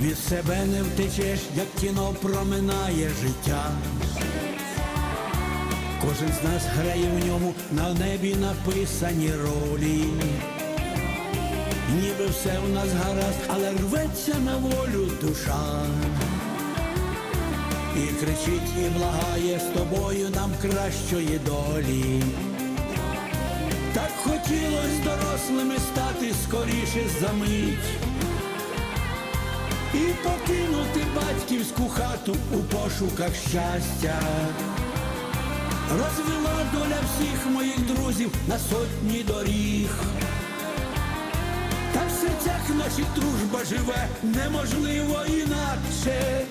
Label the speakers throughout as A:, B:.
A: Від себе не втечеш, як кіно проминає життя. Кожен з нас грає в ньому на небі написані ролі. Ніби все в нас гаразд, але рветься на волю душа. І кричить, і благає з тобою нам кращої долі. Так хотілось дорослими стати скоріше за мить І покинути батьківську хату у пошуках щастя. Розвела доля всіх моїх друзів на сотні доріг. Та в серцях наші дружба живе неможливо інакше.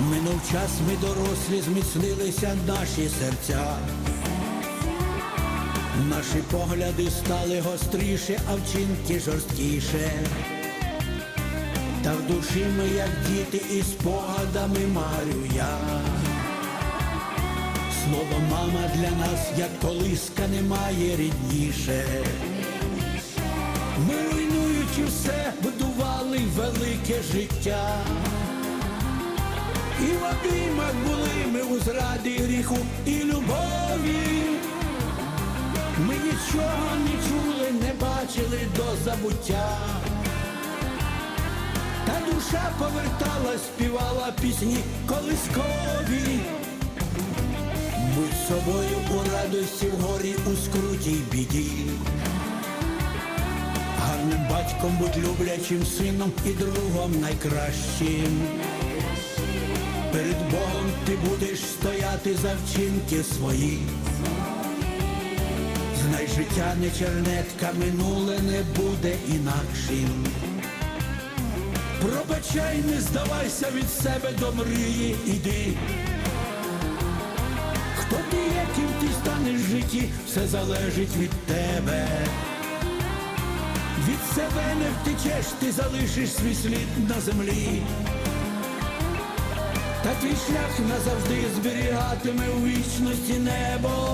A: Минув час, ми дорослі, зміцнилися наші серця. Наші погляди стали гостріше, а вчинки жорсткіше. Та в душі ми, як діти, і спогадами марю я. Слово мама для нас, як колиска, немає рідніше. Ми руйнуючи все, будували велике життя. І в обіймах були ми у зраді гріху і любові. Ми нічого не чули, не бачили до забуття. Та душа поверталась, співала пісні колискові. Будь собою у радості, в горі, у скруті й біді. Гарним батьком будь люблячим сином і другом найкращим. Перед Богом ти будеш стояти за вчинки свої. Знай життя не чернетка, минуле не буде інакшим. Пробачай, не здавайся від себе до мрії, іди. Хто ти, яким ти станеш в житті, все залежить від тебе. Від себе не втечеш, ти залишиш свій слід на землі. Та твій шлях назавжди зберігатиме у вічності небо.